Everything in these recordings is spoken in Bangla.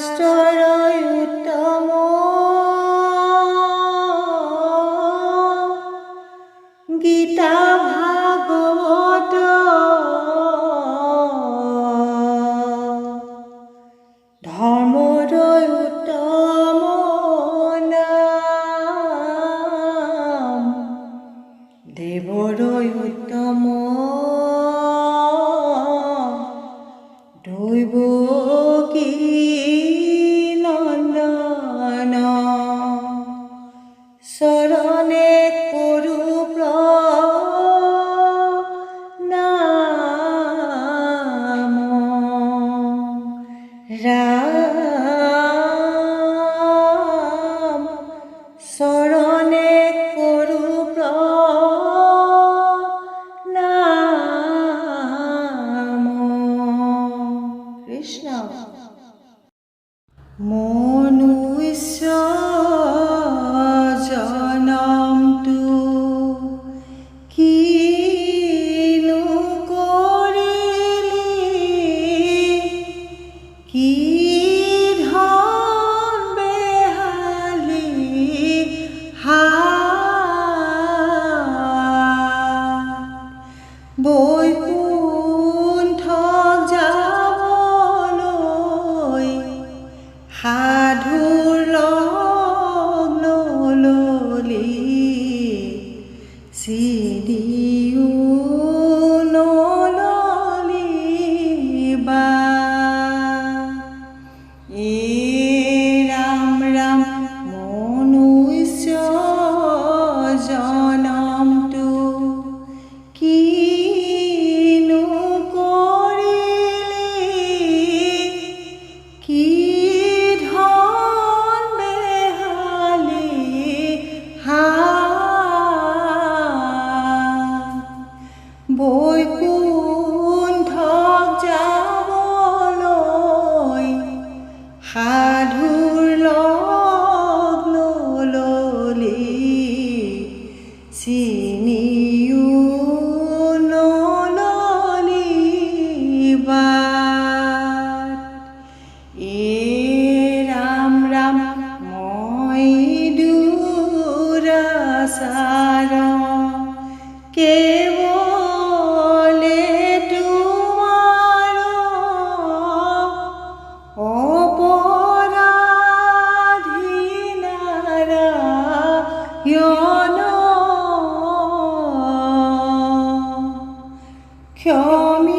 শাস্ত্ৰৰ উত্তম গীতা ভাগৱত ধৰ্মৰৈ উত্তম নাম। দেৱৰৈ bồi cuối 表面。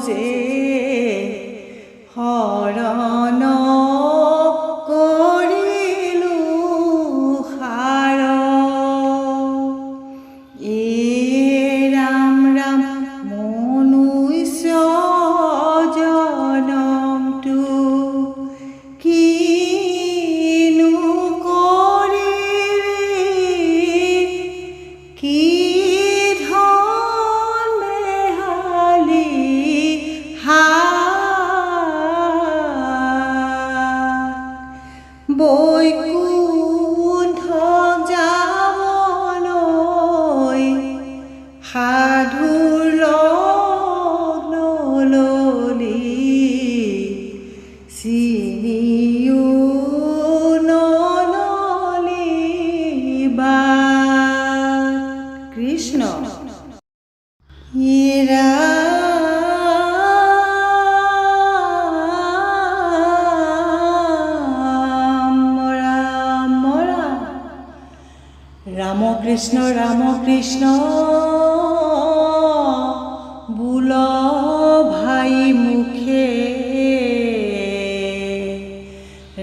যে হৰ কৃষ্ণ ৰাম কৃষ্ণ বোল ভাই মুখে।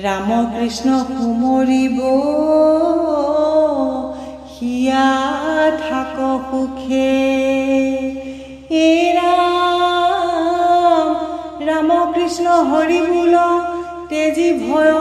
ৰাম কৃষ্ণ সুমৰিব হিয়া থাক সুখে। এ ৰাম ৰাম কৃষ্ণ হৰি বোল তেজি ভয়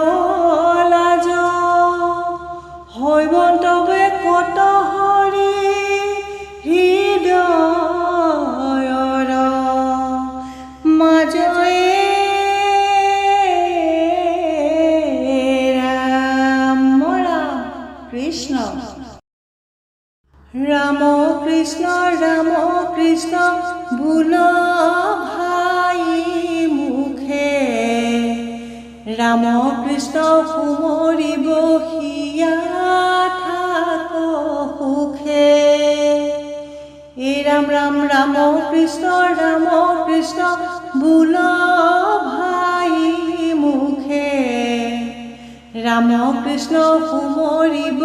ৰাম কৃষ্ণ ৰাম কৃষ্ণ বোল ভাই মুখে। ৰাম কৃষ্ণ সুমৰিব হিয়া থাক সুখে। এ ৰাম ৰাম ৰাম কৃষ্ণ ৰাম কৃষ্ণ বোল ভাই মুখে। ৰাম কৃষ্ণ সুমৰিব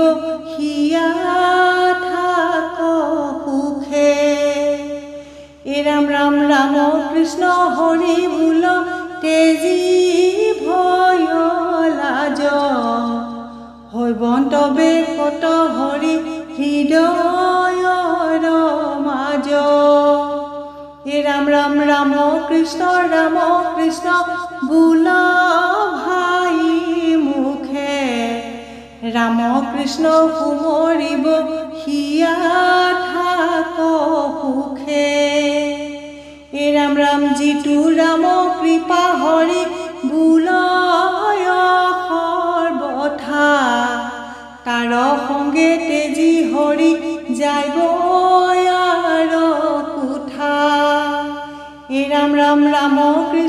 ৰাম ৰাম ৰাম কৃষ্ণ হৰি বোল, তেজি ভয় লাজ। হৈবন্তবে কত হৰি হৃদয়ৰ মাজ এ ৰাম ৰাম ৰাম কৃষ্ণ ৰাম কৃষ্ণ বোল ভাই মুখে। ৰাম কৃষ্ণ সুমৰিব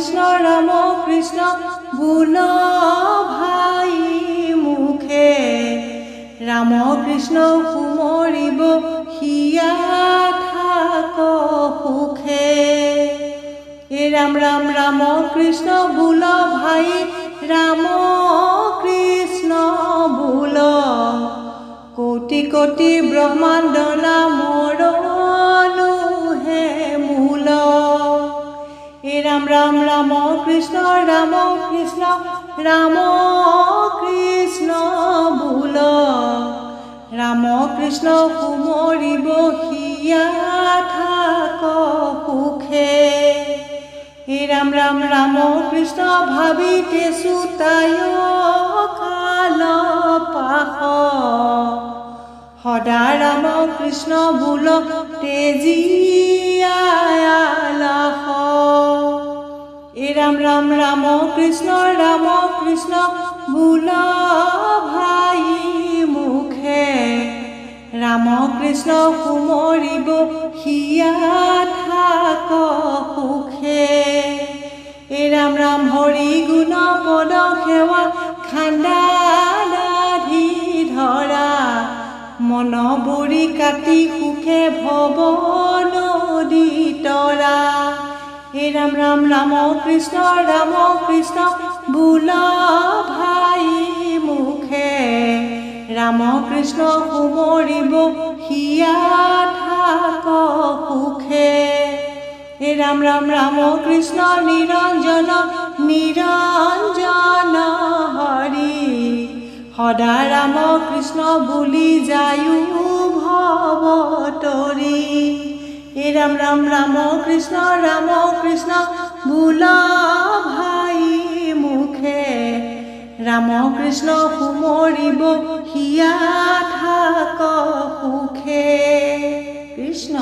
কৃষ্ণ ৰাম কৃষ্ণ বোল ভাই মুখে। ৰাম কৃষ্ণ সুমৰিব হিয়া থাক সুখে। এ ৰাম ৰাম ৰাম কৃষ্ণ বোল ভাই ৰাম কৃষ্ণ বোল। কোটি কোটি ব্ৰহ্মাণ্ড নামৰনো ৰাম ৰাম ৰাম কৃষ্ণ ৰাম কৃষ্ণ ৰাম কৃষ্ণ বোল ৰাম কৃষ্ণ সুমৰিব হিয়া থাক সুখে হে ৰাম ৰাম ৰাম কৃষ্ণ, ভাবিতে চুতায় কাল পাশ সদা ৰাম কৃষ্ণ বোল তেজিয়ালাস এ ৰাম ৰাম ৰাম কৃষ্ণ ৰাম কৃষ্ণ বোল ভাই মুখে। ৰাম কৃষ্ণ সুমৰিব হিয়া থাক সুখে। এ ৰাম ৰাম হৰি গুণ পদ সেৱা খান্দা ধৰা মন বুৰি কাটি সুখে ভৱ নদী তৰা হে ৰাম ৰাম ৰাম কৃষ্ণ ৰাম কৃষ্ণ, বোল ভাই মুখে। ৰাম কৃষ্ণ সুমৰিব হিয়া থাক সুখে। হে ৰাম ৰাম ৰাম কৃষ্ণ নিৰঞ্জন নিৰঞ্জন হৰি সদা ৰাম কৃষ্ণ, বুলি যায়ো ভৱ তৰি হে ৰাম ৰাম ৰাম কৃষ্ণ, রাম কৃষ্ণ ভুলা ভাই মুখে। ৰাম কৃষ্ণ সুমৰিব হিয়া থাক সুখে কৃষ্ণ।